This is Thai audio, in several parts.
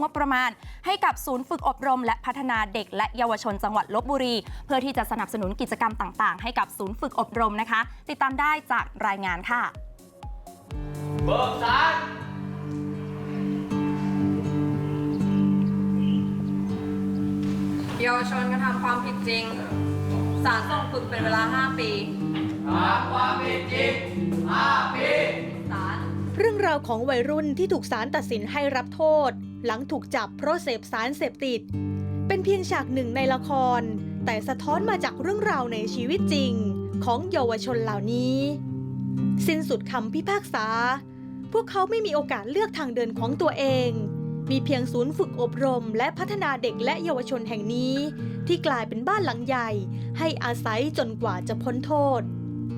งบประมาณ ให้กับศูนย์ฝึกอบรม และพัฒนาเด็กและเยาวชนจังหวัดลบบุรี เพื่อที่จะสนับสนุนกิจกรรมต่าง ๆ ให้กับศูนย์ฝึกอบรมนะคะ ติดตามได้จากรายงานค่ะเบิกสารเยาวชนกระทำความผิดจริงศาลส่งฝึกเป็นเวลา 5 ปีหาความผิดจริง 5 ปีศาล เรื่องราวของวัยรุ่นที่ถูกศาลตัดสินให้รับโทษ หลังถูกจับเพราะเสพสารเสพติด เป็นเพียงฉากหนึ่งในละคร แต่สะท้อนมาจากเรื่องราวในชีวิตจริง ของเยาวชนเหล่านี้ สิ้นสุดคำพิพากษา พวกเขาไม่มีโอกาสเลือกทางเดินของตัวเอง มีเพียงศูนย์ฝึกอบรม และพัฒนาเด็กและเยาวชนแห่งนี้ ที่กลายเป็นบ้านหลังใหญ่ ให้อาศัยจนกว่าจะพ้นโทษ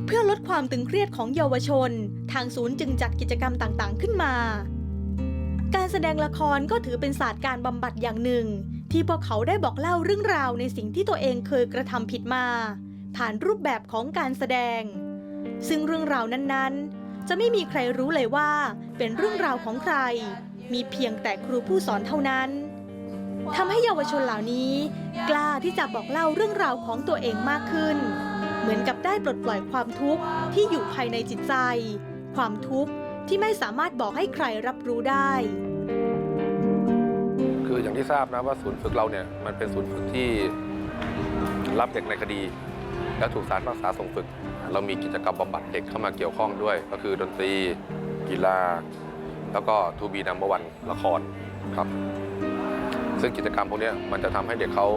เพื่อลดความตึงเครียดของเยาวชน ทางศูนย์จึงจัดกิจกรรมต่างๆ ขึ้นมา การแสดงละครก็ถือเป็นศาสตร์การบำบัดอย่างหนึ่ง ที่พวกเขาได้บอกเล่าเรื่องราวในสิ่งที่ตัวเองเคยกระทำผิดมา ผ่านรูปแบบของการแสดง ซึ่งเรื่องราวนั้นๆ จะไม่มีใครรู้เลยว่าเป็นเรื่องราวของใคร มีเพียงแต่ครูผู้สอนเท่านั้นทำให้เยาวชนเหล่านี้ กล้าที่จะบอกเล่าเรื่องราวของตัวเองมากขึ้น เหมือนกับได้ปลดปล่อยความทุกข์ที่อยู่ภายในจิตใจ ความทุกข์ที่ไม่สามารถบอกให้ใครรับรู้ได้ คืออย่างที่ทราบนะว่าศูนย์ฝึกเราเนี่ยมันเป็นศูนย์ฝึกที่รับเด็กในคดี และถูกศาลพิพากษาส่งฝึก เรามีกิจกรรมบำบัดเด็กเข้ามาเกี่ยวข้องด้วย ก็คือดนตรี กีฬา แล้วก็ทูบีนัมเบอร์วันละครครับ ซึ่งกิจกรรมพวกนี้มันจะทำให้เด็กเขา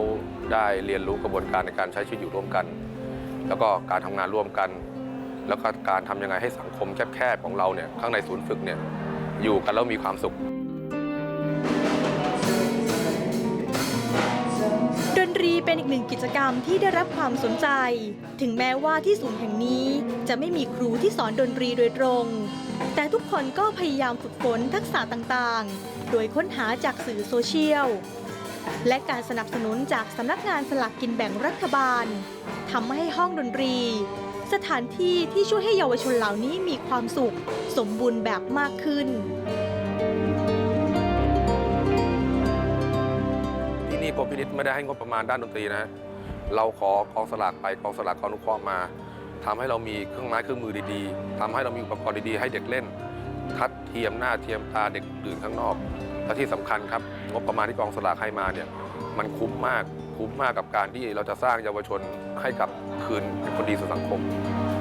ได้เรียนรู้กระบวนการในการใช้ชีวิตอยู่ร่วมกัน แล้วก็การทำงานร่วมกัน แล้วก็การทำยังไงให้สังคมแคบๆของเราเนี่ยข้างในศูนย์ฝึกเนี่ยอยู่กันแล้วมีความสุขดนตรีเป็นอีกหนึ่งกิจกรรมที่ได้รับความสนใจ ถึงแม้ว่าที่ศูนย์แห่งนี้จะไม่มีครูที่สอนดนตรีโดยตรง แต่ทุกคนก็พยายามฝึกฝนทักษะต่างๆ โดยค้นหาจากสื่อโซเชียล และการสนับสนุนจากสำนักงานสลากกินแบ่งรัฐบาลทำให้ห้องดนตรี สถานที่ที่ช่วยให้เยาวชนเหล่านี้มีความสุข สมบูรณ์แบบมากขึ้น ที่นี่กรมพินิษไม่ได้ให้งบประมาณด้านดนตรีนะฮะเราขอกองสลากไปกองสลากกองอนุเคราะห์มาทำให้เรามีเครื่องไม้เครื่องมือดีๆทำให้เรามีอุปกรณ์ดีๆ ให้เด็กเล่น ทัดเทียมหน้าเทียมตาเด็กอื่นข้างนอก และที่สำคัญครับงบประมาณที่กองสลากให้มาเนี่ยมันคุ้มมากคุ้มมากกับการที่เราจะสร้างเยาวชนให้กับคืนเป็นคนดีสู่สังคม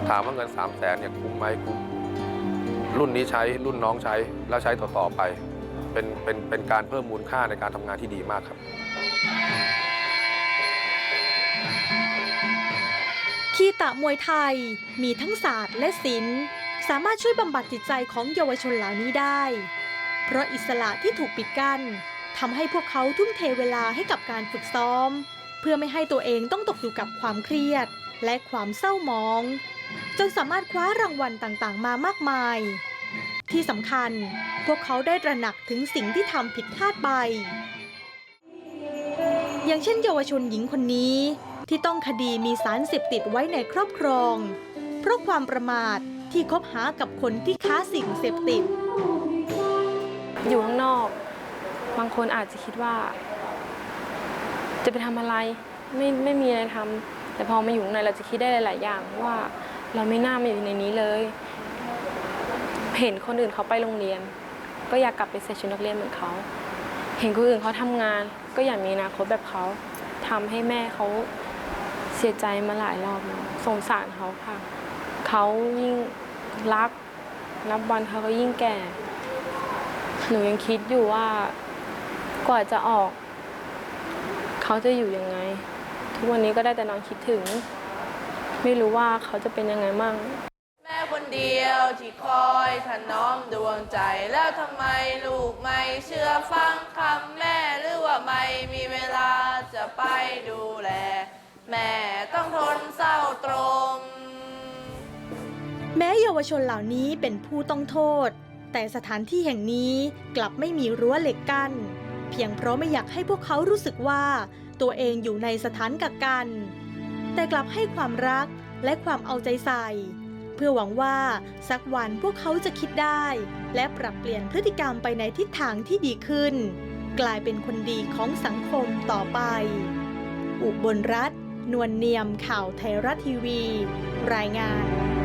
ถามว่าเงิน3 0 0แสนเนี่ยคุ้มไหมคุ้มรุ่นนี้ใช้รุ่นน้องใช้แล้วใช้ต่อๆไป เป็นเป็นเป็นการเพิ่มมูลค่าในการทำงานที่ดีมากครับ คีตะมวยไทยมีทั้งศาสตร์และศิลป์สามารถช่วยบำบัดจิตใจของเยาวชนเหล่านี้ได้ เพราะอิสระที่ถูกปิดกั้นทำให้พวกเขาทุ่มเทเวลาให้กับการฝึกซ้อม เพื่อไม่ให้ตัวเองต้องตกอยู่กับความเครียด และความเศร้าหมอง จนสามารถคว้ารางวัลต่างๆ มามากมาย ที่สำคัญพวกเขาได้ตระหนักถึงสิ่งที่ทำผิดพลาดไป อย่างเช่นเยาวชนหญิงคนนี้ที่ต้องคดีมีสารเสพติดไว้ในครอบครอง เพราะความประมาทที่คบหากับคนที่ค้าสิ่งเสพติด บางคนอาจจะคิดว่า จะไปทำอะไรไม่ไม่มีอะไรทำแต่พอมาอยู่ในเราจะคิดได้หลาย ๆ อย่างว่าเราไม่น่ามาอยู่ในนี้เลย เห็นคนอื่นเขาไปโรงเรียน ก็อยากกลับไปใส่ชุดนักเรียนเหมือนเขา เห็นคนอื่นเขาทำงาน ก็อยากมีอนาคตแบบเขาทำให้แม่เขาเสียใจมาหลายรอบแล้วสงสารเขาค่ะ เขายิ่งรักนับวันเขาก็ยิ่งแก่ หนูยังคิดอยู่ว่า กว่าจะออก เขาจะอยู่ยังไง ทุกวันนี้ก็ได้แต่นอนคิดถึง ไม่รู้ว่าเขาจะเป็นยังไงมั่งแม่คนเดียวที่คอยถนอมดวงใจแล้วทำไมลูกไม่เชื่อฟังคำแม่หรือว่าไม่มีเวลาจะไปดูแล แม่ต้องทนเศร้าตรมแม้เยาวชนเหล่านี้เป็นผู้ต้องโทษ แต่สถานที่แห่งนี้กลับไม่มีรั้วเหล็กกั้น เพียงเพราะไม่อยากให้พวกเขารู้สึกว่าตัวเองอยู่ในสถานกักกัน แต่กลับให้ความรักและความเอาใจใส่ เพื่อหวังว่าสักวันพวกเขาจะคิดได้ และปรับเปลี่ยนพฤติกรรมไปในทิศทางที่ดีขึ้น กลายเป็นคนดีของสังคมต่อไป อุบลรัฐ นวลเนียมข่าวไทยรัฐทีวี รายงาน